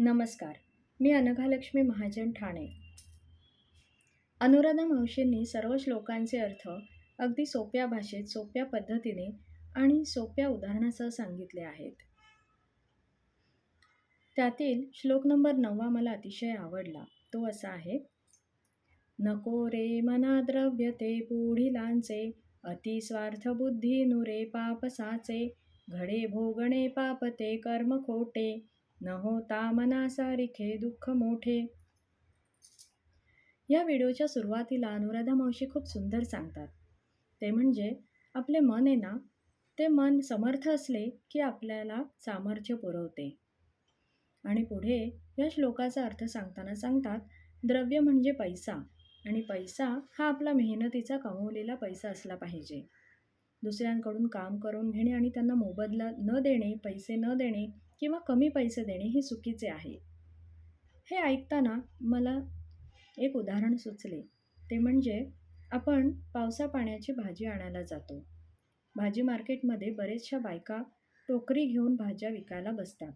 नमस्कार. मी अनघालक्ष्मी महाजन ठाणे. अनुराधा मावशींनी सर्व श्लोकांचे अर्थ अगदी सोप्या भाषेत सोप्या पद्धतीने आणि सोप्या उदाहरणासह सांगितले आहेत. त्यातील श्लोक नंबर नववा मला अतिशय आवडला. तो असा आहे नको रे मना द्रव्य ते पुढिलांचे अति स्वार्थ बुद्धी नुरे पापसाचे घडे भोगणे पापते कर्म खोटे न होता मनासारिखे दुःख मोठे. या व्हिडिओच्या सुरुवातीला अनुराधा मावशी खूप सुंदर सांगतात. ते म्हणजे आपले मन आहे ना ते मन समर्थ असले की आपल्याला सामर्थ्य पुरवते. आणि पुढे या श्लोकाचा अर्थ सांगताना सांगतात द्रव्य म्हणजे पैसा. आणि पैसा हा आपला मेहनतीचा कमवलेला पैसा असला पाहिजे. दुसऱ्यांकडून काम करून घेणे आणि त्यांना मोबदला न देणे पैसे न देणे किंवा कमी पैसे देणे हे चुकीचे आहे. हे ऐकताना मला एक उदाहरण सुचले. ते म्हणजे आपण पावसा पाण्याची भाजी आणायला जातो. भाजी मार्केटमध्ये बरेचशा बायका टोकरी घेऊन भाज्या विकायला बसतात.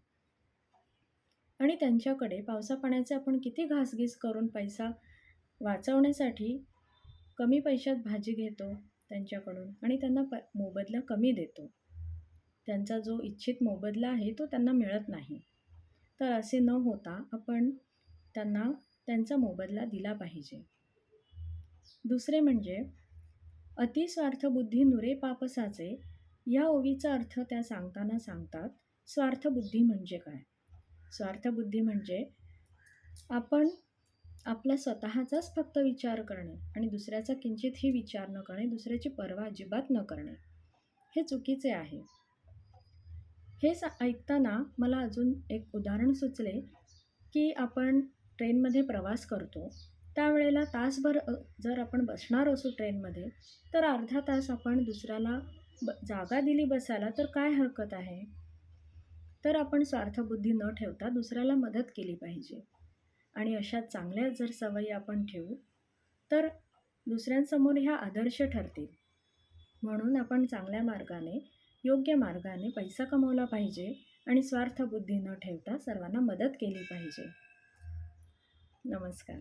आणि त्यांच्याकडे पावसा पाण्याचे आपण किती घासगीस करून पैसा वाचवण्यासाठी कमी पैशात भाजी घेतो त्यांच्याकडून. आणि त्यांना प मोबदला कमी देतो. त्यांचा जो इच्छित मोबदला आहे तो त्यांना मिळत नाही. तर असे न होता आपण त्यांना त्यांचा मोबदला दिला पाहिजे. दुसरे म्हणजे अतिस्वार्थबुद्धी नुरे पापसाचे या ओवीचा अर्थ त्या सांगताना सांगतात स्वार्थबुद्धी म्हणजे काय? स्वार्थबुद्धी म्हणजे आपण आपला स्वतःचाच फक्त विचार करणे आणि दुसऱ्याचा किंचितही विचार न करणे दुसऱ्याची पर्वा अजिबात न करणे हे चुकीचे आहे. हे ऐकताना मला अजून एक उदाहरण सुचले की आपण ट्रेनमध्ये प्रवास करतो त्यावेळेला तासभर जर आपण बसणार असू ट्रेनमध्ये तर अर्धा तास आपण दुसऱ्याला ब जागा दिली बसायला तर काय हरकत आहे? तर आपण स्वार्थबुद्धी न ठेवता दुसऱ्याला मदत केली पाहिजे. आणि अशा चांगल्या जर सवयी आपण ठेवू तर दुसऱ्यांसमोर ह्या आदर्श ठरतील. म्हणून आपण चांगल्या मार्गाने योग्य मार्गाने पैसा कमवला पाहिजे आणि स्वार्थबुद्धी न ठेवता सर्वांना मदत केली पाहिजे. नमस्कार.